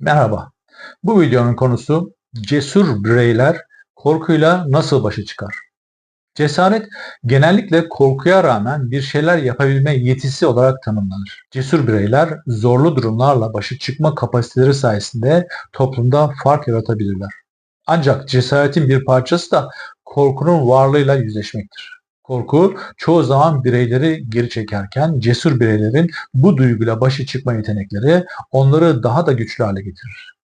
Merhaba. Bu videonun konusu cesur bireyler korkuyla nasıl başa çıkar? Cesaret genellikle korkuya rağmen bir şeyler yapabilme yetisi olarak tanımlanır. Cesur bireyler zorlu durumlarla başa çıkma kapasiteleri sayesinde toplumda fark yaratabilirler. Ancak cesaretin bir parçası da korkunun varlığıyla yüzleşmektir. Korku çoğu zaman bireyleri geri çekerken cesur bireylerin bu duyguyla başa çıkma yetenekleri onları daha da güçlü hale getirir.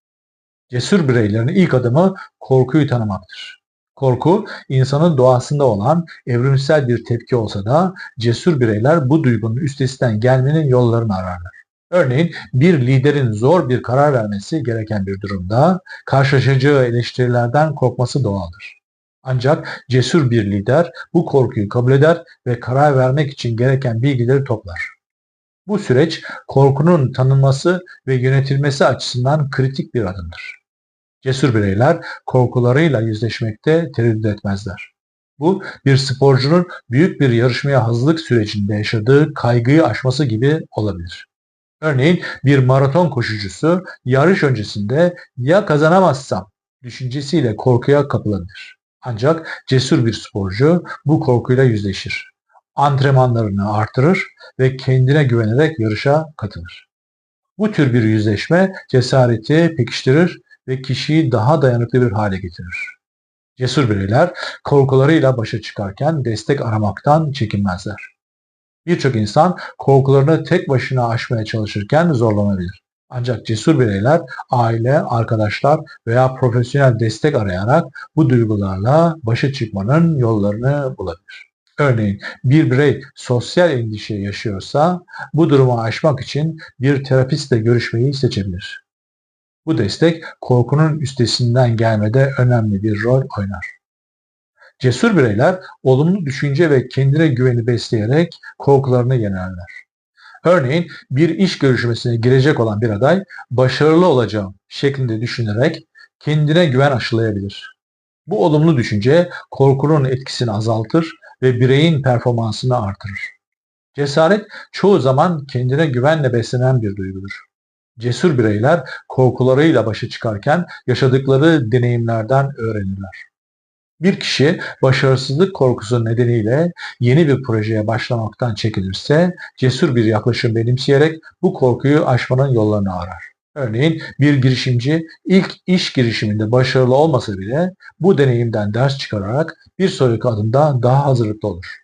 Cesur bireylerin ilk adımı korkuyu tanımaktır. Korku insanın doğasında olan evrimsel bir tepki olsa da cesur bireyler bu duygunun üstesinden gelmenin yollarını ararlar. Örneğin bir liderin zor bir karar vermesi gereken bir durumda karşılaşacağı eleştirilerden korkması doğaldır. Ancak cesur bir lider bu korkuyu kabul eder ve karar vermek için gereken bilgileri toplar. Bu süreç korkunun tanınması ve yönetilmesi açısından kritik bir adımdır. Cesur bireyler korkularıyla yüzleşmekte tereddüt etmezler. Bu bir sporcunun büyük bir yarışmaya hazırlık sürecinde yaşadığı kaygıyı aşması gibi olabilir. Örneğin bir maraton koşucusu yarış öncesinde ya kazanamazsam düşüncesiyle korkuya kapılabilir. Ancak cesur bir sporcu bu korkuyla yüzleşir. Antrenmanlarını artırır ve kendine güvenerek yarışa katılır. Bu tür bir yüzleşme cesareti pekiştirir ve kişiyi daha dayanıklı bir hale getirir. Cesur bireyler korkularıyla başa çıkarken destek aramaktan çekinmezler. Birçok insan korkularını tek başına aşmaya çalışırken zorlanabilir. Ancak cesur bireyler aile, arkadaşlar veya profesyonel destek arayarak bu duygularla başa çıkmanın yollarını bulabilir. Örneğin bir birey sosyal endişe yaşıyorsa bu durumu aşmak için bir terapistle görüşmeyi seçebilir. Bu destek korkunun üstesinden gelmede önemli bir rol oynar. Cesur bireyler olumlu düşünce ve kendine güveni besleyerek korkularını yenerler. Örneğin bir iş görüşmesine girecek olan bir aday başarılı olacağım şeklinde düşünerek kendine güven aşılayabilir. Bu olumlu düşünce korkunun etkisini azaltır ve bireyin performansını artırır. Cesaret çoğu zaman kendine güvenle beslenen bir duygudur. Cesur bireyler korkularıyla başa çıkarken yaşadıkları deneyimlerden öğrenirler. Bir kişi başarısızlık korkusu nedeniyle yeni bir projeye başlamaktan çekinirse cesur bir yaklaşım benimseyerek bu korkuyu aşmanın yollarını arar. Örneğin bir girişimci ilk iş girişiminde başarılı olmasa bile bu deneyimden ders çıkararak bir sonraki adımda daha hazırlıklı olur.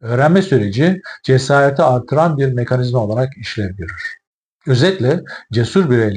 Öğrenme süreci cesareti artıran bir mekanizma olarak işlev görür. Özetle cesur bireyler